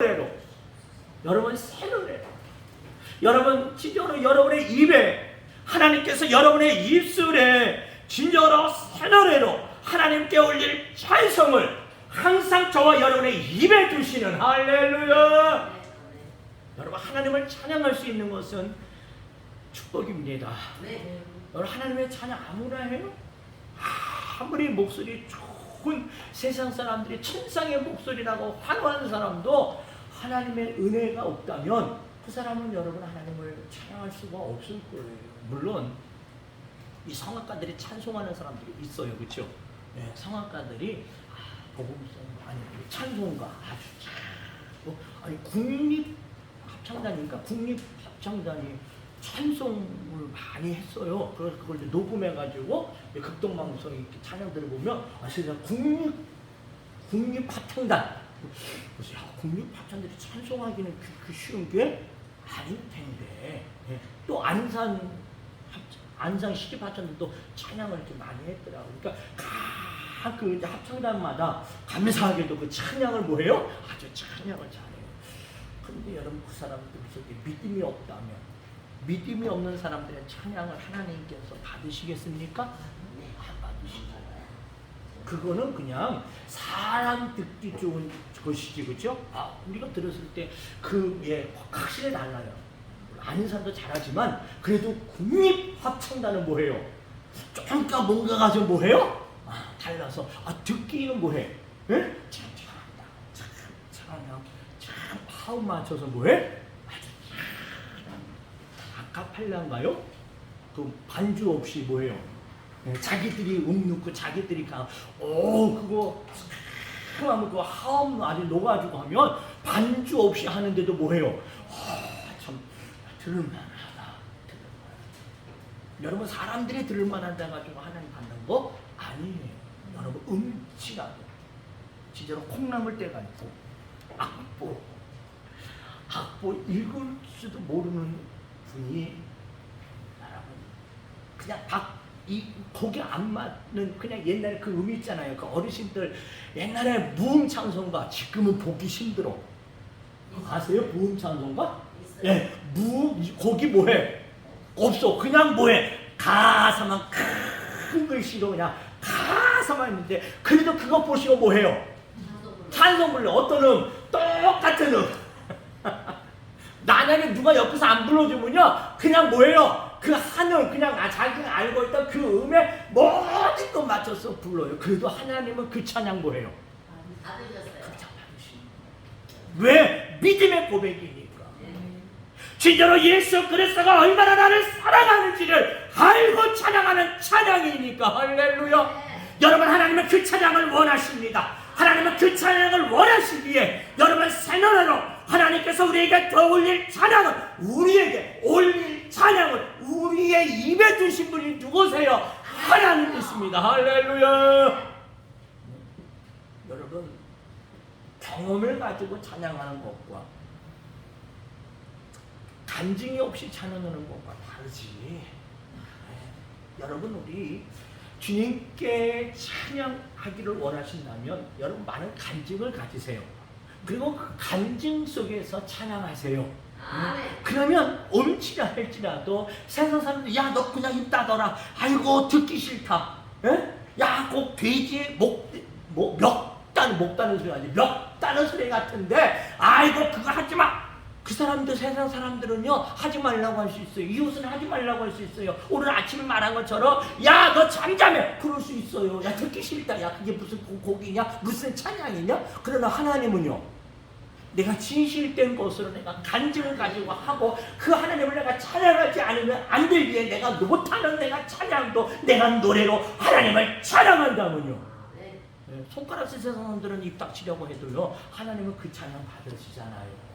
노래로 여러분 새 노래로 여러분 진정으로 여러분의 입에 하나님께서 여러분의 입술에 진정으로 새 노래로 하나님께 올릴 찬송을 항상 저와 여러분의 입에 두시는 할렐루야 여러분 하나님을 찬양할 수 있는 것은 축복입니다 네. 여러분 하나님의 찬양 아무나 해요? 아무리 목소리 좋은 세상 사람들이 천상의 목소리라고 환호하는 사람도 하나님의 은혜가 없다면 그 사람은 여러분 하나님을 찬양할 수가 없을 거예요. 물론 이 성악가들이 찬송하는 사람들이 있어요, 그렇죠? 네, 성악가들이 아, 복음성 아니 찬송가 아주 참 뭐, 아니 국립 합창단이니까 국립 합창단이 찬송을 많이 했어요. 그래서 그걸 녹음해가지고 극동방송 찬양들을 보면 아 세상 국립 국립 합창단 그래서 야, 국립 합창들이 찬송하기는 그, 그 쉬운 게 아닐 텐데 예. 또 안산 합- 안산 시집 합창들도 찬양을 이렇게 많이 했더라고. 그러니까 각그 합창단마다 감사하게도 그 찬양을 뭐해요? 아주 찬양을 잘해요. 그런데 여러분 그 사람들 속에 믿음이 없다면 믿음이 없는 사람들의 찬양을 하나님께서 받으시겠습니까? 안 받으시잖아요. 그거는 그냥 사람 듣기 좋은 것이지 그죠? 아 우리가 들었을 때그예 확실히 달라요. 아는 사람도 잘하지만 그래도 국립 합창단은 뭐해요? 조금까 뭔가가 좀 뭐해요? 아 달라서 아 듣기는 뭐해? 예? 참 잘한다. 참 잘하냐? 참 파운 맞춰서 뭐해? 아주 아카펠라인가요? 그 반주 없이 뭐해요? 예, 자기들이 음 넣고 자기들이 가. 오 그거 하면 그 하음 아주 녹아주고 하면 반주 없이 하는데도 뭐해요? 아, 참 들을만하다. 들을만하다. 여러분 사람들이 들을만하다 가지고 하나님 받는 거 아니에요. 여러분 음치라도 진짜로 콩나물 때가 있고 악보 악보 읽을 줄도 모르는 분이 여러분 그냥 박 이 곡이 안 맞는 그냥 옛날에 그 음이 있잖아요. 그 어르신들 옛날에 무음 찬송가 지금은 보기 힘들어. 아세요? 무음 찬송가? 예, 무음 곡이 뭐해? 없어. 그냥 뭐해? 가사만 큰 글씨로 그냥 가사만 있는데 그래도 그거 보시고 뭐해요? 찬송 불러 어떤 음 똑같은 음 만약에 누가 옆에서 안 불러주면요 그냥 뭐예요 그 하늘 그냥 아, 자기가 알고 있던 그 음에 모든 것 맞춰서 불러요 그래도 하나님은 그 찬양 뭐예요 받으셨어요. 왜 믿음의 고백이니까 네. 진짜로 예수 그리스도가 얼마나 나를 사랑하는지를 알고 찬양하는 찬양이니까 할렐루야 네. 여러분 하나님은 그 찬양을 원하십니다. 하나님은 그 찬양을 원하시기에 여러분 새노래로 하나님께서 우리에게 더 올릴 찬양을 우리에게 올릴 찬양을 우리의 입에 두신 분이 누구세요? 하나님이십니다. 할렐루야. 여러분 경험을 가지고 찬양하는 것과 간증이 없이 찬양하는 것과 다르지. 네. 여러분 우리 주님께 찬양하기를 원하신다면 여러분 많은 간증을 가지세요. 그리고 그 간증 속에서 찬양하세요. 그러면 음치라 할지라도 세상 사람들 야 너 그냥 입 닫아라. 아이고 듣기 싫다. 예? 야꼭 돼지 목목 따는 목 따는 소리 아니 멱 따는 소리 같은데 아이고 그거 하지 마. 그 사람들 세상 사람들은요 하지 말라고 할 수 있어요. 이웃은 하지 말라고 할 수 있어요. 오늘 아침에 말한 것처럼 야 너 잠잠해 그럴 수 있어요. 야 듣기 싫다. 야 그게 무슨 고- 곡이냐 무슨 찬양이냐? 그러나 하나님은요. 내가 진실된 것으로 내가 간증을 가지고 하고 그 하나님을 내가 찬양하지 않으면 안 되기에 내가 못하는 내가 찬양도 내가 노래로 하나님을 찬양한다면요. 네. 예, 손가락 쓰는 사람들은 입 닥치려고 해도요 하나님은 그 찬양 받으시잖아요.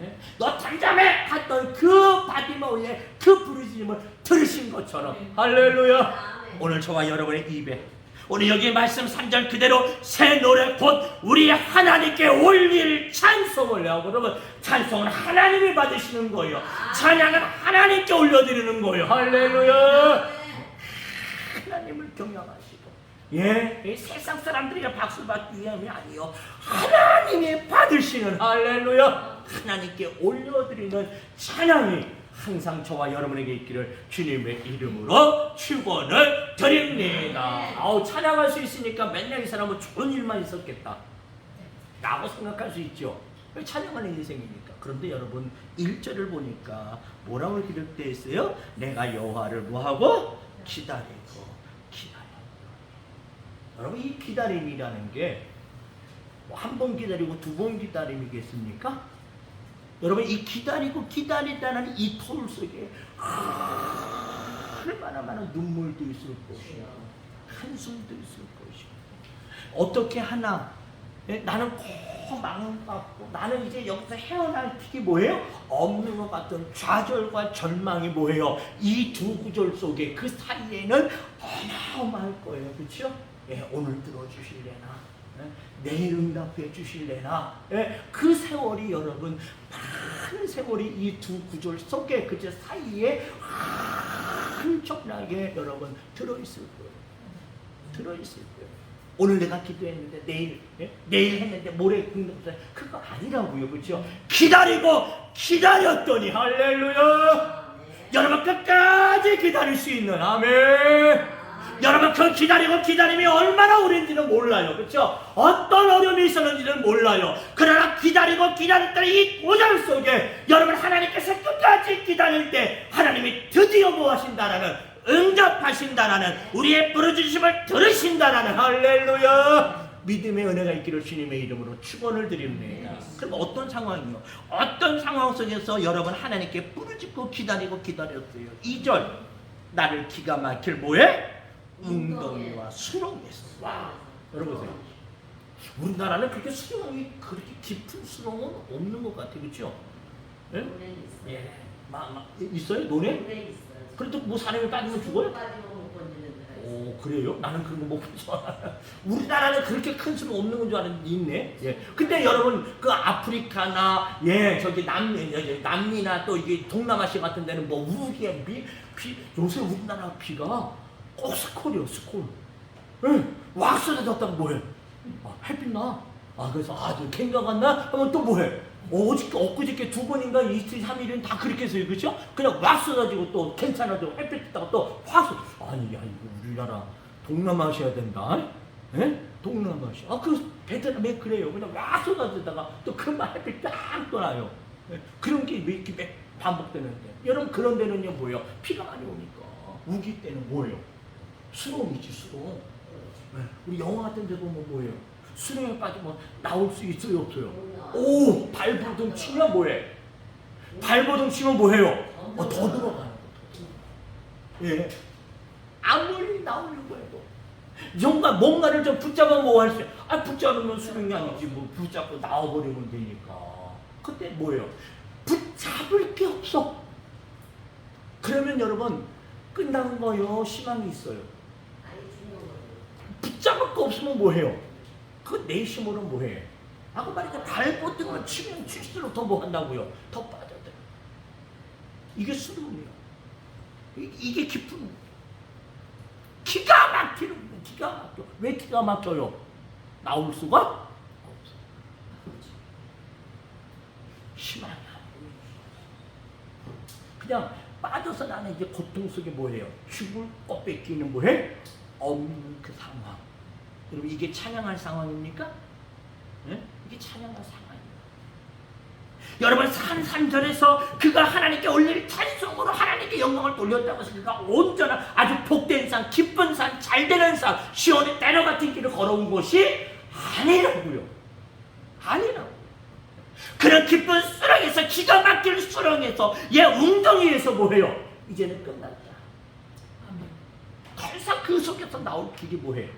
예? 너 잠잠해 했던 그 바디머의 그 부르짖음을 들으신 것처럼 할렐루야. 오늘 저와 여러분의 입에 오늘 여기 말씀 3절 그대로 새 노래 곧 우리 하나님께 올릴 찬송을 하고 여러분 찬송은 하나님이 받으시는 거예요. 찬양은 하나님께 올려드리는 거예요. 할렐루야. 네. 하나님을 경영하시고 예, 이 세상 사람들이 박수 받기 위함이 아니요 하나님 하나님이 받으시는 할렐루야 하나님께 올려드리는 찬양이 항상 저와 여러분에게 있기를 주님의 이름으로 축원을 드립니다. 아우 찬양할 수 있으니까 맨날 이 사람은 좋은 일만 있었겠다. 라고 생각할 수 있죠. 왜 찬양하는 인생이니까. 그런데 여러분 1절을 보니까 뭐라고 기록되어 있어요? 내가 여호와를 뭐하고 기다리고 기다려. 여러분 이 기다림이라는 게뭐한번 기다리고 두 번 기다림이겠습니까? 여러분 이 기다리고 기다린다는 이토 속에 얼마나 많은 눈물도 있을 것이야 한숨도 있을 것이고 어떻게 하나 예? 나는 꼭 망받고 나는 이제 여기서 헤어날 길이 뭐예요? 없는 것 같은 좌절과 절망이 뭐예요? 이 두 구절 속에 그 사이에는 어마어마할 거예요 그렇죠? 예, 오늘 들어주실래나 예? 내일 응답해 주실래나 예? 그 세월이 여러분 많은 세월이 이 두 구절 속에 그 사이에 한적나게 여러분 들어있을 거예요 들어있을 거예요 오늘 내가 기도했는데 내일 예? 내일 했는데 모레 응답해 그거 아니라고요 그렇죠? 기다리고 기다렸더니 할렐루야 여러분 끝까지 기다릴 수 있는 아멘 여러분 그 기다리고 기다림이 얼마나 오랜지는 몰라요. 그렇죠? 어떤 어려움이 있었는지는 몰라요. 그러나 기다리고 기다렸던 이 고장 속에 여러분 하나님께서 끝까지 기다릴 때 하나님이 드디어 뭐 하신다라는 응답하신다라는 우리의 부르짖음을 들으신다라는 할렐루야 믿음의 은혜가 있기를 주님의 이름으로 축원을 드립니다. 그럼 어떤 상황이요? 어떤 상황 속에서 여러분 하나님께 부르짖고 기다리고 기다렸어요. 2절 나를 기가 막힐 뭐해? 웅덩이와 수렁에서 와 여러분. 우리나라는 그렇게 수렁이 그렇게 깊은 수렁은 없는 것 같아요, 그렇죠? 예? 있어요. 예, 막, 막 있어요, 노래? 노래 있어요. 그래도 뭐 사람이 빠지면 죽어요? 못. 오 그래요? 나는 그런 거못 봤어. 우리나라는 그렇게 큰 수는 없는 건 줄 알았는데 있네. 예. 근데 여러분 그 아프리카나 예 저기 남미 여기 남미나 또 이게 동남아시아 같은 데는 뭐 우기에 비, 비 요새 우리나라 비가 꼭 스콜이요 스콜. 예. 왁 쏟아졌다고 뭐해? 아, 햇빛 나. 아 그래서 아 저 갱가 갔나? 하면 또 뭐해? 어, 어저께 엊그저께 두 번인가 이틀 삼일은 다 그렇게 해서요 그죠? 그냥 왁 쏟아지고 또 괜찮아지고 햇빛 있다가 또확 쏟. 아니 야 이거 우리나라 동남아시아 된다. 예? 동남아시아. 아, 그 베트남에 그래요. 그냥 막 쏟아지다가 또 금방 햇빛 딱 떠나요. 예? 그런 게 몇, 몇 반복되는데. 여러분 그런 데는요 뭐예요? 비가 많이 오니까 우기 때는 뭐예요? 수렁이지 수렁. 예? 우리 영화 같은 데 보면 뭐예요? 수렁에 빠지면 나올 수 있어요 없어요? 오 발버둥 치면 뭐해? 발버둥 치면 뭐해요? 어, 더 들어가는 거. 예. 아무리 나오려고 해도 뭔가 뭔가를 좀 붙잡아 뭐할 수? 아 붙잡으면 수능이 아니지 뭐 붙잡고 나와버리면 되니까. 그때 뭐예요? 붙잡을 게 없어. 그러면 여러분 끝나는 거요. 희망이 있어요. 붙잡을 거 없으면 뭐해요? 그 내심으로 뭐해? 아까 말니까 발버둥을 치면 칠수록 더 뭐 한다고요? 더 빠져들어. 이게 수능이에요. 이- 이게 깊은. 기가 막히는 거예요. 기가 막혀. 왜 기가 막혀요? 나올 수가 없어. 희망이. 그냥 빠져서 나는 이제 고통 속에 뭐예요? 죽을 것 뺏기는 뭐해? 없는 그 상황. 여러분 이게 찬양할 상황입니까? 예? 이게 찬양할 상황이에요. 여러분 산산절에서 그가 하나님께 올릴 찬송으로 하나님께 영광을 돌렸다고 해서 그가 온전한 아주 복된 산, 기쁜 산, 잘되는 산, 시온의 때려 같은 길을 걸어온 것이 아니라고요. 아니라고. 그런 기쁜 수렁에서 기가 막힐 수렁에서 얘 웅덩이에서 뭐해요? 이제는 끝났다. 아멘. 더 이상 그 속에서 나올 길이 뭐해요?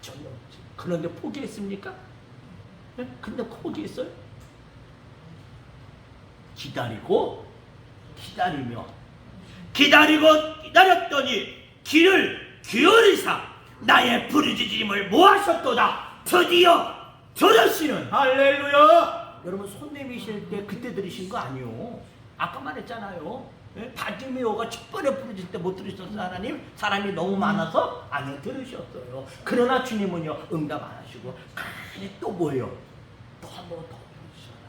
전혀 없지. 그런데 포기했습니까? 네? 근데 포기했어요? 기다리고 기다리며 기다리고 기다렸더니 귀를 기울이사 나의 부르짖음을 모하셨도다 드디어 들으시는 할렐루야 여러분 손 내미실 때 그때 들으신 거 아니요 아까 말했잖아요 예? 바디메오가 첫 번에 부르실 때 못 들으셨어요 하나님? 사람이 너무 많아서 아니요 들으셨어요 그러나 주님은요 응답 안 하시고 가만히 또 뭐예요? 또 한 번 더 부르시잖아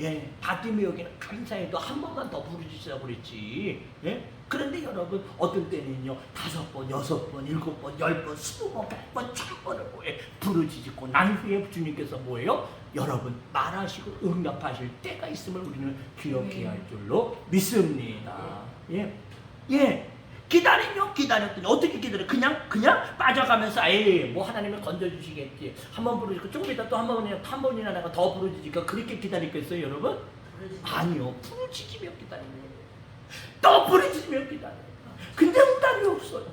예, 바디메오기는 감사해도 한 번만 더 부르시라고 그랬지 예? 그런데 여러분 어떤 때는요 다섯 번, 여섯 번, 일곱 번, 열 번, 스무 번, 백 번, 천 번을 뭐해 부르짖고 난 후에 주님께서 뭐예요? 여러분 말하시고 응답하실 때가 있음을 우리는 기억해야 할 줄로 믿습니다. 예, 예. 기다리며 기다렸더니 어떻게 기다려? 그냥 그냥 빠져가면서 에이 뭐 하나님이 건져주시겠지. 한 번 부르시고 조금 이따 또한 번이나 한 번이나 내가 더 부르짖으니까 그렇게 기다리겠어요, 여러분? 아니요, 부르짖으며 기다리는. 또 부르짖으며 기다려요. 근데 응답이 없어요.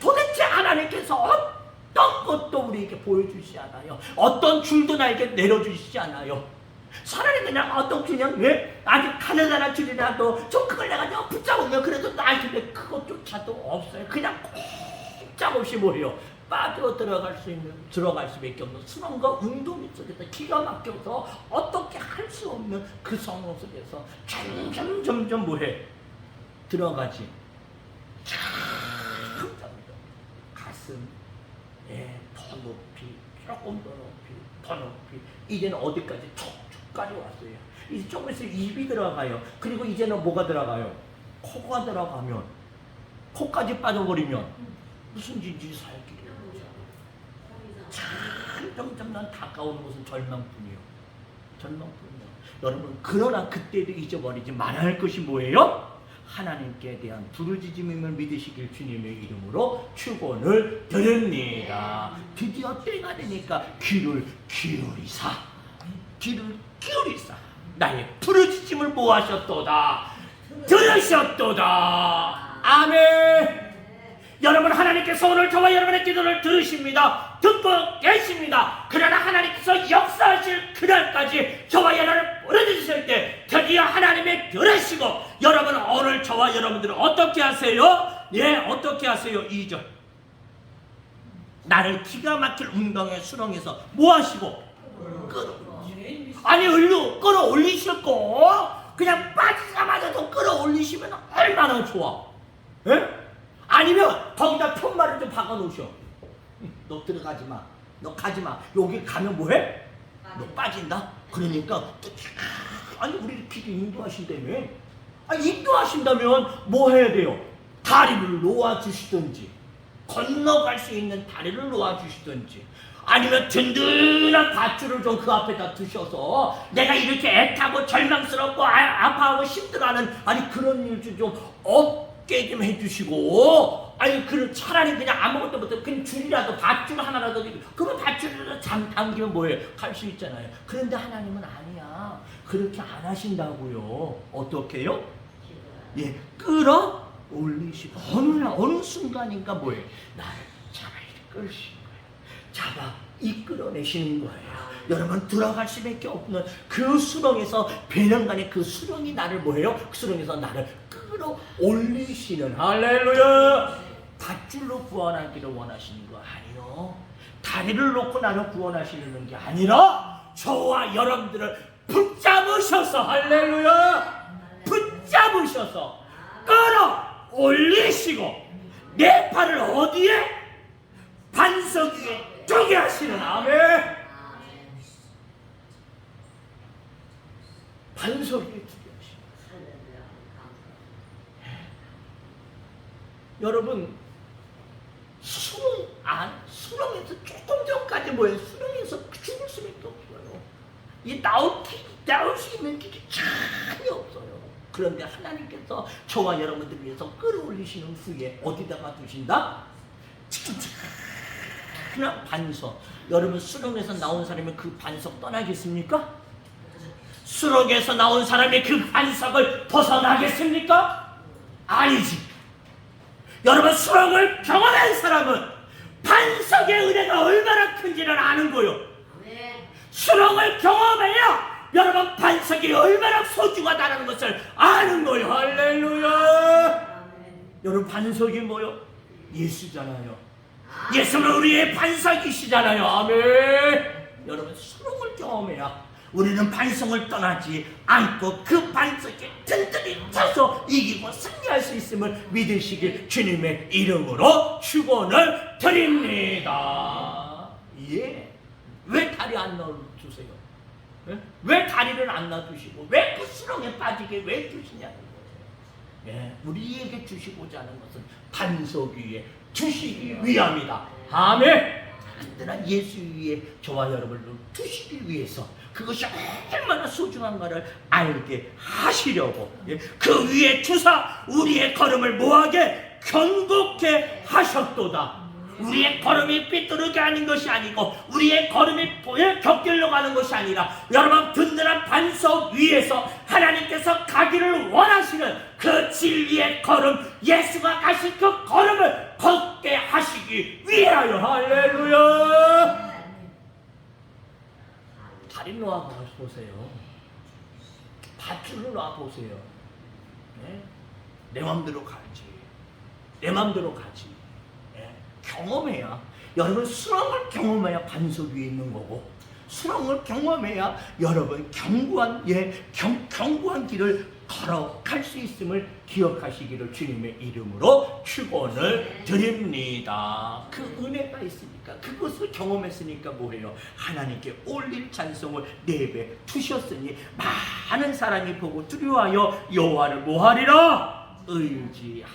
도대체 하나님께서 어떤 것도 우리에게 보여주시지 않아요. 어떤 줄도 나에게 내려주시지 않아요. 차라리 그냥 어떤 그냥 왜 아주 가느다란 줄이라도 좀 그걸 내가 좀 붙잡으면 그래도 나한테 그것조차도 없어요. 그냥 꼼짝없이 뭐예요. 빠져 들어갈 수 있는 들어갈 수밖에 없는 수렁과 운동 속에서 기가 막혀서 어떻게 할 수 없는 그 상황 속에서 점점 점점 뭐해 들어가지. 점점 가슴 예, 더 높이 조금 더 높이 더 높이 이제는 어디까지 촉촉까지 왔어요. 이제 조금 있으면 입이 들어가요. 그리고 이제는 뭐가 들어가요? 코가 들어가면 코까지 빠져버리면 무슨 짓이 살 길이에요. 점점 난 다가오는 것은 절망뿐이요. 절망뿐이요. 여러분 그러나 그때도 잊어버리지 말아야 할 것이 뭐예요? 하나님께 대한 부르짖음임을 믿으시길 주님의 이름으로 축원을 드립니다. 드디어 때가 되니까 귀를 기울이사. 귀를 기울이사. 나의 부르짖음을 모하셨도다. 들으셨도다. 아멘. 여러분 하나님께서 오늘 저와 여러분의 기도를 들으십니다. 듣고 계십니다. 그러나 하나님께서 역사하실 그날까지 저와 여러분을 보내주실 때 드디어 하나님의 들으시고 여러분 오늘 저와 여러분들은 어떻게 하세요? 예 어떻게 하세요? 2절 나를 기가 막힐 운동의 수렁에서 뭐 하시고 아니 을로 끌어올리실 거 그냥 빠지자마자도 끌어올리시면 얼마나 좋아 예? 아니면 거기다 편말을 좀 박아놓으셔 너 들어가지 마 너 가지 마 여기 가면 뭐해? 너 빠진다? 그러니까 아니 우리 PD 인도하신다며 아니 인도하신다면 뭐 해야 돼요? 다리를 놓아주시든지 건너갈 수 있는 다리를 놓아주시든지 아니면 든든한 밧줄을 좀 그 앞에다 두셔서 내가 이렇게 애타고 절망스럽고 아, 아파하고 힘들어하는 아니 그런 일 좀 없게 좀 해주시고 아니 그 차라리 그냥 아무것도 못해 그냥 줄이라도 밧줄 하나라도 그러면 밧줄을 잠 당기면 뭐예요 갈 수 있잖아요 그런데 하나님은 아니야 그렇게 안 하신다고요 어떻게요? 예, 끌어 올리시고 어느 날 어느 순간인가 뭐예요? 나를 잡아 이끌으시는 거예요. 잡아 이끌어내시는 거예요. 여러분 들어갈 수밖에 없는 그 수렁에서 배년간의 그 수렁이 나를 뭐예요? 그 수렁에서 나를 끌어 올리시는 할렐루야. 밧줄로 구원하기를 원하시는 거 아니요. 다리를 놓고 나를 구원하시는 게 아니라 저와 여러분들을 붙잡으셔서 할렐루야. 붙잡으셔서 끌어 올리시고 내 팔을 어디에 반석 위에 두게 하시는 아멘 반석 위에 두게 하시는 여러분 수렁 안 수렁에서 전까지 뭐예요 수렁에서 죽을 수밖에 없어요 이 나올 길 나올 수 있는 길이 전혀 없어요 그런데 하나님께서 저와 여러분들 위해서 끌어올리시는 후에 어디다가 두신다? 그냥 반석 여러분 수렁에서 나온 사람이 그 반석 떠나겠습니까? 수렁에서 나온 사람이 그 반석을 벗어나겠습니까? 아니지 여러분 수렁을 경험한 사람은 반석의 은혜가 얼마나 큰지를 아는 거요. 수렁을 경험해야 여러분 반석이 얼마나 소중하다는 것을 아는 거요. 할렐루야. 여러분 반석이 뭐요? 예수잖아요. 예수는 우리의 반석이시잖아요. 아멘. 여러분 수렁을 경험해야 우리는 반성을 떠나지 않고 그 반석에 든든히 차서 이기고 승리할 수 있음을 믿으시길 주님의 이름으로 축원을 드립니다. 예. 왜 다리 안 넣어주세요? 예? 왜 다리를 안 놔두시고 왜 그 수렁에 빠지게 왜 두시냐는 거예요. 예, 우리에게 주시고자 하는 것은 반석 위에 두시기 위함이다. 아멘. 든든한 예수 위에 저와 여러분을 두시기 위해서 그것이 얼마나 소중한가를 알게 하시려고. 예, 그 위에 두사 우리의 걸음을 뭐하게 견고케 하셨도다. 우리의 걸음이 삐뚤게 하는 것이 아니고 우리의 걸음이 곁길로 가는 것이 아니라 여러분 든든한 반석 위에서 하나님께서 가기를 원하시는 그 진리의 걸음 예수가 가신 그 걸음을 걷게 하시기 위하여. 할렐루야 다리 놓아 보세요. 밧줄로 놔 보세요. 네? 내 맘대로 가지. 내 맘대로 가지. 예, 경험해야. 여러분 수렁을 경험해야 반석 위에 있는 거고 수렁을 경험해야 여러분 견고한 예 경, 견고한 길을 걸어갈 수 있음을 기억하시기를 주님의 이름으로 축원을 드립니다. 그 은혜가 있으니까 그것을 경험했으니까 뭐해요? 하나님께 올릴 찬송을 내배 두셨으니 많은 사람이 보고 두려워하여 여호와를 뭐하리라 의지하리라.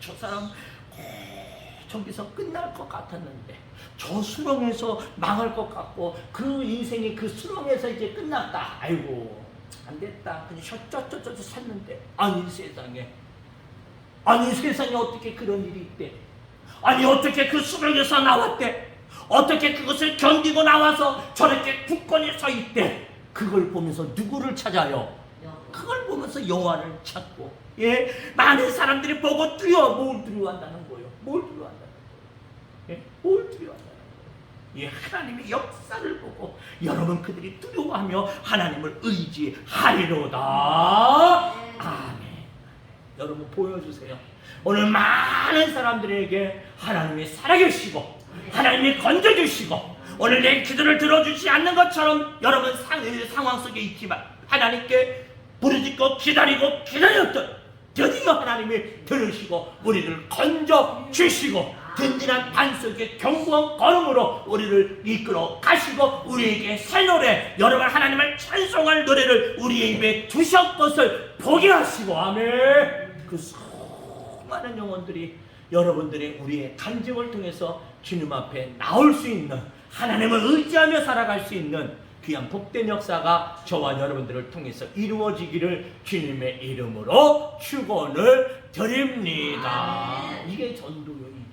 저 사람 에, 저기서 끝날 것 같았는데 저 수렁에서 망할 것 같고 그 인생이 그 수렁에서 이제 끝났다. 아이고 안 됐다. 그냥 셔쩌쩌쩌 샀는데 아니 세상에 아니 세상에 어떻게 그런 일이 있대? 아니 어떻게 그 수렁에서 나왔대? 어떻게 그것을 견디고 나와서 저렇게 굳건히 서 있대? 그걸 보면서 누구를 찾아요? 그걸 보면서 여호와를 찾고 예 많은 사람들이 보고 두려워 뭘 두려워한다는 거예요 뭘 두려워한다는 거예요 예? 뭘 두려워 거예요 예 하나님의 역사를 보고 여러분 그들이 두려워하며 하나님을 의지하리로다. 아멘. 여러분 보여주세요. 오늘 많은 사람들에게 하나님이 살아계시고 하나님이 건져주시고 오늘 내 기도를 들어주지 않는 것처럼 여러분 상, 상황 속에 있지만 하나님께 부르짖고 기다리고 기다렸던 드디어 하나님이 들으시고 우리를 건져 주시고 든든한 반석의 견고한 걸음으로 우리를 이끌어 가시고 우리에게 새 노래 여러분 하나님을 찬송할 노래를 우리의 입에 두셨 것을 보게 하시고 아멘 그 수많은 영혼들이 여러분들의 우리의 간증을 통해서 주님 앞에 나올 수 있는 하나님을 의지하며 살아갈 수 있는 귀한 복된 역사가 저와 여러분들을 통해서 이루어지기를 주님의 이름으로 축원을 드립니다. 이게 전도요.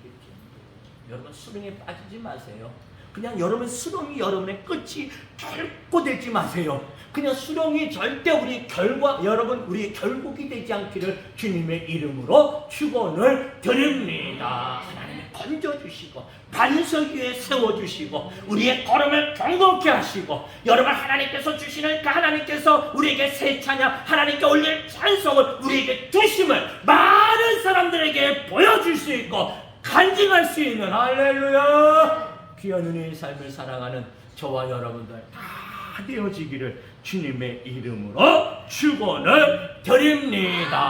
여러분 수렁에 빠지지 마세요. 그냥 여러분 수렁이 여러분의 끝이 결코 되지 마세요. 그냥 수렁이 절대 우리 결과 여러분 우리 결국이 되지 않기를 주님의 이름으로 축원을 드립니다. 하나님이 건져 주시고 반석 위에 세워 주시고 우리의 걸음을 경고케 하시고 여러분 하나님께서 주시는 그 하나님께서 우리에게 새 찬양 하나님께 올릴 찬송을 우리에게 주심을 많은 사람들에게 보여줄 수 있고 간증할 수 있는 할렐루야 귀한 은혜의 삶을 살아가는 저와 여러분들 다 되어지기를 주님의 이름으로 축원을 드립니다.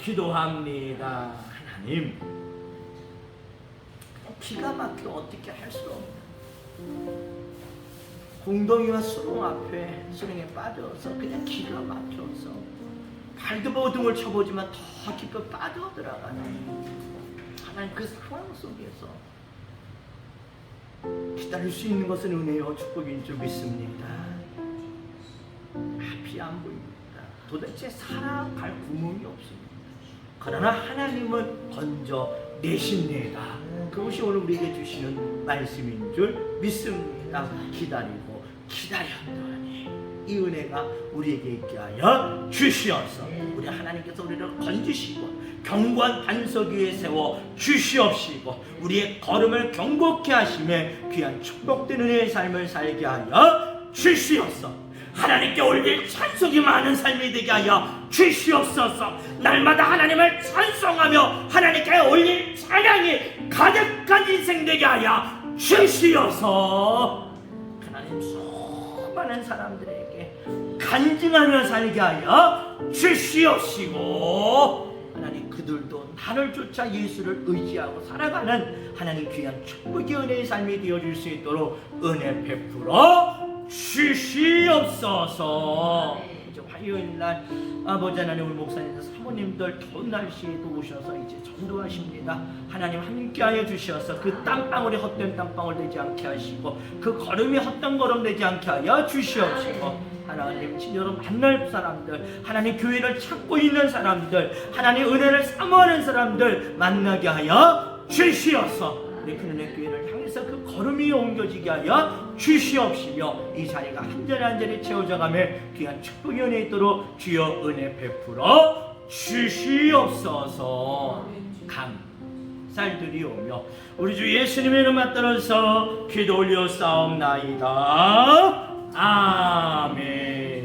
기도합니다. 하나님, 기가 막혀 어떻게 할 수 없는 공동이와 수렁 앞에 수렁에 빠져서 그냥 기가 막혀서 발도 보등을 쳐보지만 더 깊이 빠져 들어가는 하나님 그 상황 속에서 기다릴 수 있는 것은 은혜요 축복인 줄 믿습니다. 앞이 안 보입니다. 도대체 살아갈 구멍이 없습니다. 그러나 하나님은 건져 내십니다. 그것이 오늘 우리에게 주시는 말씀인 줄 믿습니다. 기다리고 기다렸더니 이 은혜가 우리에게 있게 하여 주시옵소서. 우리 하나님께서 우리를 건지시고 견고한 반석 위에 세워 주시옵시고 우리의 걸음을 경고케 하심에 귀한 축복된 은혜의 삶을 살게 하여 주시옵소서. 하나님께 올릴 찬송이 많은 삶이 되게 하여 주시옵소서. 날마다 하나님을 찬송하며 하나님께 올릴 찬양이 가득한 인생 되게 하여 주시옵소서. 하나님 수많은 사람들에게 간증하며 살게 하여 주시옵시고 하나님 그들도 나를 쫓아 예수를 의지하고 살아가는 하나님 귀한 축복의 은혜의 삶이 되어줄 수 있도록 은혜 베풀어 주시옵소서 화요일 날 아버지 하나님 우리 목사님들 사모님들 더운 날씨에도 오셔서 이제 전도하십니다. 하나님 함께하여 주셔서 그 땀방울이 헛된 땀방울 되지 않게 하시고 그 걸음이 헛된 걸음 되지 않게 하여 주시옵시고. 하나님 진여로 만날 사람들 하나님 교회를 찾고 있는 사람들 하나님 은혜를 사모하는 사람들 만나게 하여 주시옵소서 우리 그늘의 교회를 향해서 그 걸음이 옮겨지게 하여 주시옵시며 이 자리가 한 자리 한 자리 채워져가며 귀한 축복이 은혜 있도록 주여 은혜 베풀어 주시옵소서. 감 쌀들이 오며 우리 주 예수님의 이름 맞들어서 기도 올려 싸움나이다. 아멘